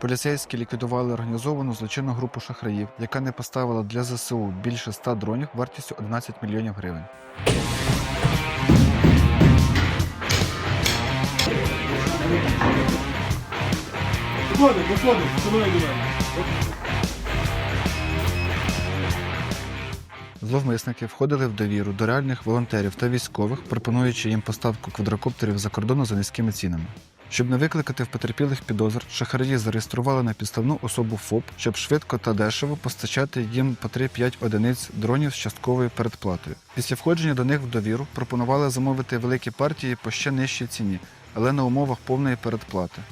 Поліцейські ліквідували організовану злочинну групу шахраїв, яка не поставила для ЗСУ більше 100 дронів вартістю 11 мільйонів гривень. Виходить, виходить, до. Зловмисники входили в довіру до реальних волонтерів та військових, пропонуючи їм поставку квадрокоптерів за кордону за низькими цінами. Щоб не викликати в потерпілих підозр, шахраї зареєстрували на підставну особу ФОП, щоб швидко та дешево постачати їм по 3-5 одиниць дронів з частковою передплатою. Після входження до них в довіру пропонували замовити великі партії по ще нижчій ціні, але на умовах повної передплати.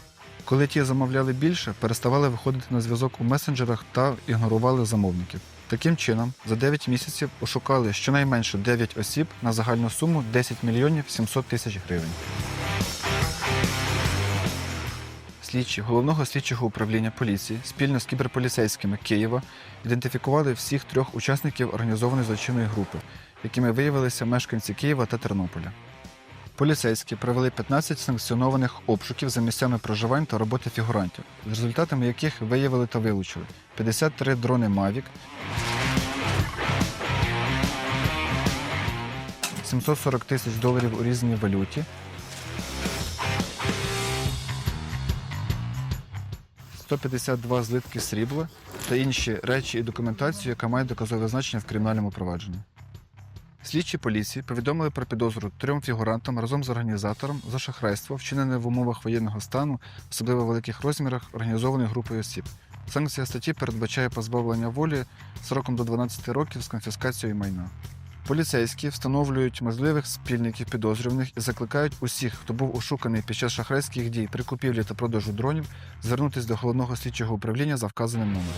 Коли ті замовляли більше, переставали виходити на зв'язок у месенджерах та ігнорували замовників. Таким чином, за 9 місяців ошукали щонайменше 9 осіб на загальну суму 10 мільйонів 700 тисяч гривень. Слідчі головного слідчого управління поліції спільно з кіберполіцейськими Києва ідентифікували всіх трьох учасників організованої злочинної групи, якими виявилися мешканці Києва та Тернополя. Поліцейські провели 15 санкціонованих обшуків за місцями проживань та роботи фігурантів, з результатами яких виявили та вилучили 53 дрони Mavic, 740 тисяч доларів у різній валюті, 152 злитки срібла та інші речі і документацію, яка має доказове значення в кримінальному провадженні. Слідчі поліції повідомили про підозру трьом фігурантам разом з організатором за шахрайство, вчинене в умовах воєнного стану, в особливо великих розмірах, організованою групою осіб. Санкція статті передбачає позбавлення волі сроком до 12 років з конфіскацією майна. Поліцейські встановлюють можливих спільників підозрюваних і закликають усіх, хто був ошуканий під час шахрайських дій при купівлі та продажу дронів, звернутися до головного слідчого управління за вказаним номером.